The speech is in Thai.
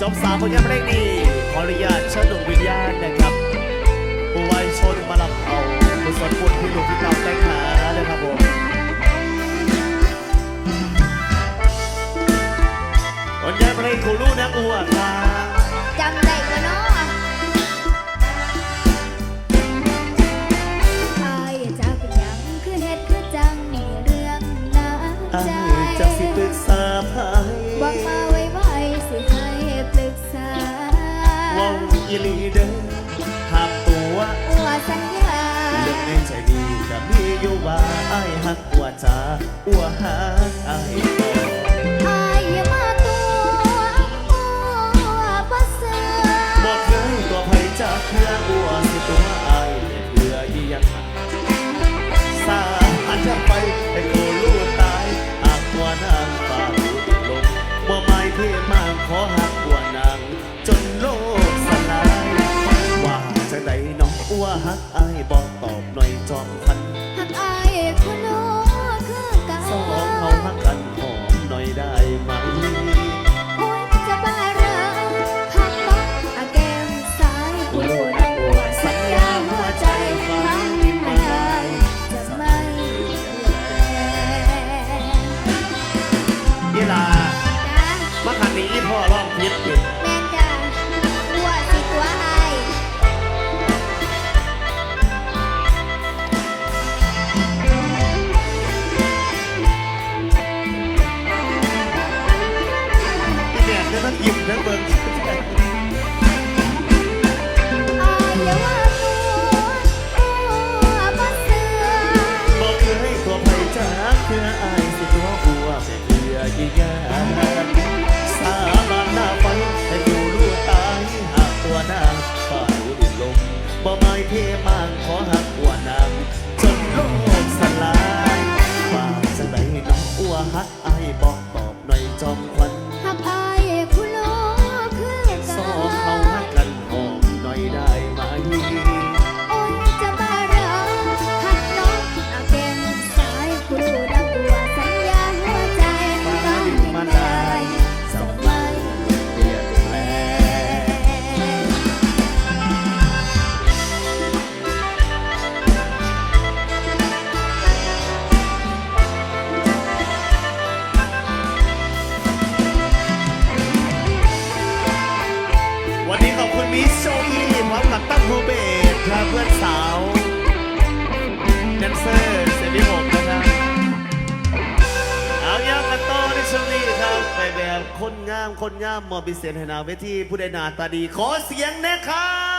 จบสามผลงานเพลงนี้ขออนุญาตเชิญดวงวิญญาณนะครับผู้ไว้ชนมาลับเอาบุญสนบุญที่หลวงที่เก่าแต่งหาเลยครับผมผลงานเพลงของลูกนักอ้วนครับจำได้ อีหลีเด้อหักตัวอัวสัญญาเรื่องในใจนี้ก็มีอยู่ว่าไอ้ายหักอัวจ้าอัวหา น้องอัวหักอายบอกตอบหน่อยจอมพันหักอายคนโน้คือกันสองเฮาหักกันหอมหน่อยได้ไหมโอ้ยจะบ้าเหรอหักน้องอาแก้มซ้ายกูรู้นะอัวสัญญาหัวใจฟังไม่ได้จะไม่เปลี่ยนแปลงยี่ลาจ้ามาขันนี้อีพ่อร้องผิดอยู่แม่น ยจะต้องหยิบทั้งเบิ่งอายอย่าว่าตัวอัวบ่เสือบอกเคยตัวไผจักเพื่ออายสิตัวอัวไม่เพื่อยี่ยานสาบานหน้าไฟให้กูรู้ตายหากตัวนางฝ่าหูดินลมบ่หมายเทมางขอหักอัวนางจนโลกสลายว่าจะได้น้องอัวหักอายบอกตอบหน่อยจอมควันายแบบคนงามคนงามมอบพิเศษให้หนาเวทีผู้ใดหนาตาดี ขอเสียงนะครับ